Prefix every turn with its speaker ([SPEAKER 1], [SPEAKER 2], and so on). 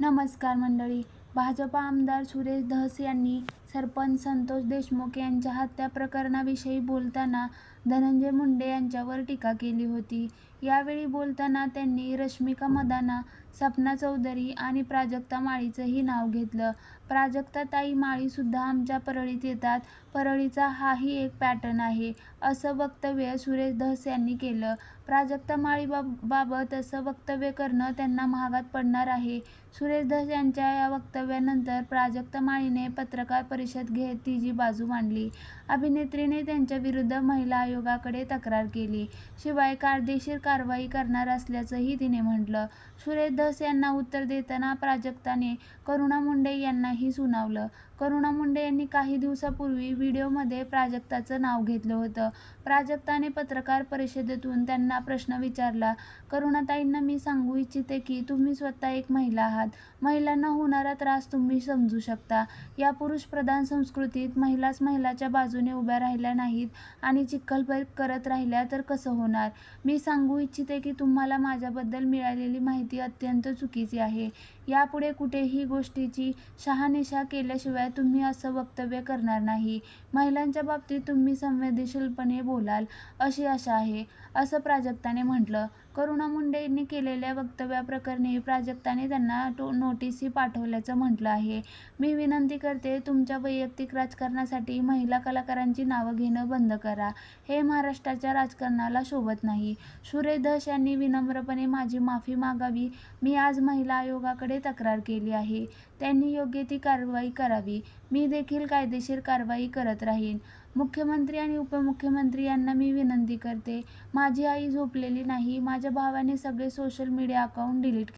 [SPEAKER 1] नमस्कार मंडळी. भाजपा आमदार सुरेश धस यांनी सरपंच संतोष देशमुख यांच्या हत्या प्रकरणाविषयी बोलताना धनंजय मुंडे यांच्यावर टीका केली होती. यावेळी बोलताना त्यांनी रश्मिका मदाना सपना चौधरी आणि प्राजक्ता माळीचंही नाव घेतलं. प्राजक्ताताई माळीसुद्धा आमच्या परळीत येतात. परळीचा हाही एक पॅटर्न आहे, असं वक्तव्य सुरेश धस यांनी केलं. प्राजक्ता माळीबाबत असं वक्तव्य करणं त्यांना महागात पडणार आहे. सुरेश धस यांच्या या वक्तव्यानंतर प्राजक्ता माळीने पत्रकार परिषद घेत तिची बाजू मांडली. अभिनेत्रीने त्यांच्या विरुद्ध महिला आयोगाकडे तक्रार केली. शिवाय कायदेशीर कारवाई करणार असल्याचंही तिने म्हटलं. सुरेश धस यांना उत्तर देताना प्राजक्ताने करुणा मुंडे यांनाही सुनावलं. करुणा मुंडे यांनी काही दिवसापूर्वी व्हिडिओमध्ये प्राजक्ताचं नाव घेतलं होतं. प्राजक्ताने पत्रकार परिषदेतून त्यांना प्रश्न विचारला करुणाताईंना मी सांगू इच्छिते की तुम्ही स्वतः एक महिला आहात. महिलांना होणारा त्रास तुम्ही समजू शकता. या पुरुषप्रधान संस्कृतीत महिलाच महिलाच्या बाजूने उभ्या राहिल्या नाहीत आणि चिखलफेक करत राहिल्या तर कसं होणार? मी सांगू इच्छिते की तुम्हाला माझ्याबद्दल मिळालेली माहिती अत्यंत चुकीची आहे. यापुढे कुठेही गोष्टीची शहानिशा केल्याशिवाय तुम्ही असं वक्तव्य करणार नाही. महिलांच्या बाबतीत तुम्ही संवेदनशीलपणे बोलाल, अशी आशा आहे, असं प्राजा प्राजक्ताने म्हटलं. करुणा मुंडेंनी केलेल्या वक्तव्याप्रकरणी प्राजक्ताने त्यांना टो नोटीसही पाठवल्याचं म्हटलं आहे. मी विनंती करते तुमच्या वैयक्तिक राजकारणासाठी महिला कलाकारांची नावं घेणं बंद करा. हे महाराष्ट्राच्या राजकारणाला शोभत नाही. सुरेश धस यांनी विनम्रपणे माझी माफी मागावी. मी आज महिला आयोगाकडे तक्रार केली आहे. त्यांनी योग्य ती कारवाई करावी. मी देखील कायदेशीर कारवाई करत राहीन. मुख्यमंत्री आणि उपमुख्यमंत्री यांना मी विनंती करते, माझी आई झोपलेली नाही. माझ्या भावाने सगळे सोशल मीडिया अकाउंट डिलीट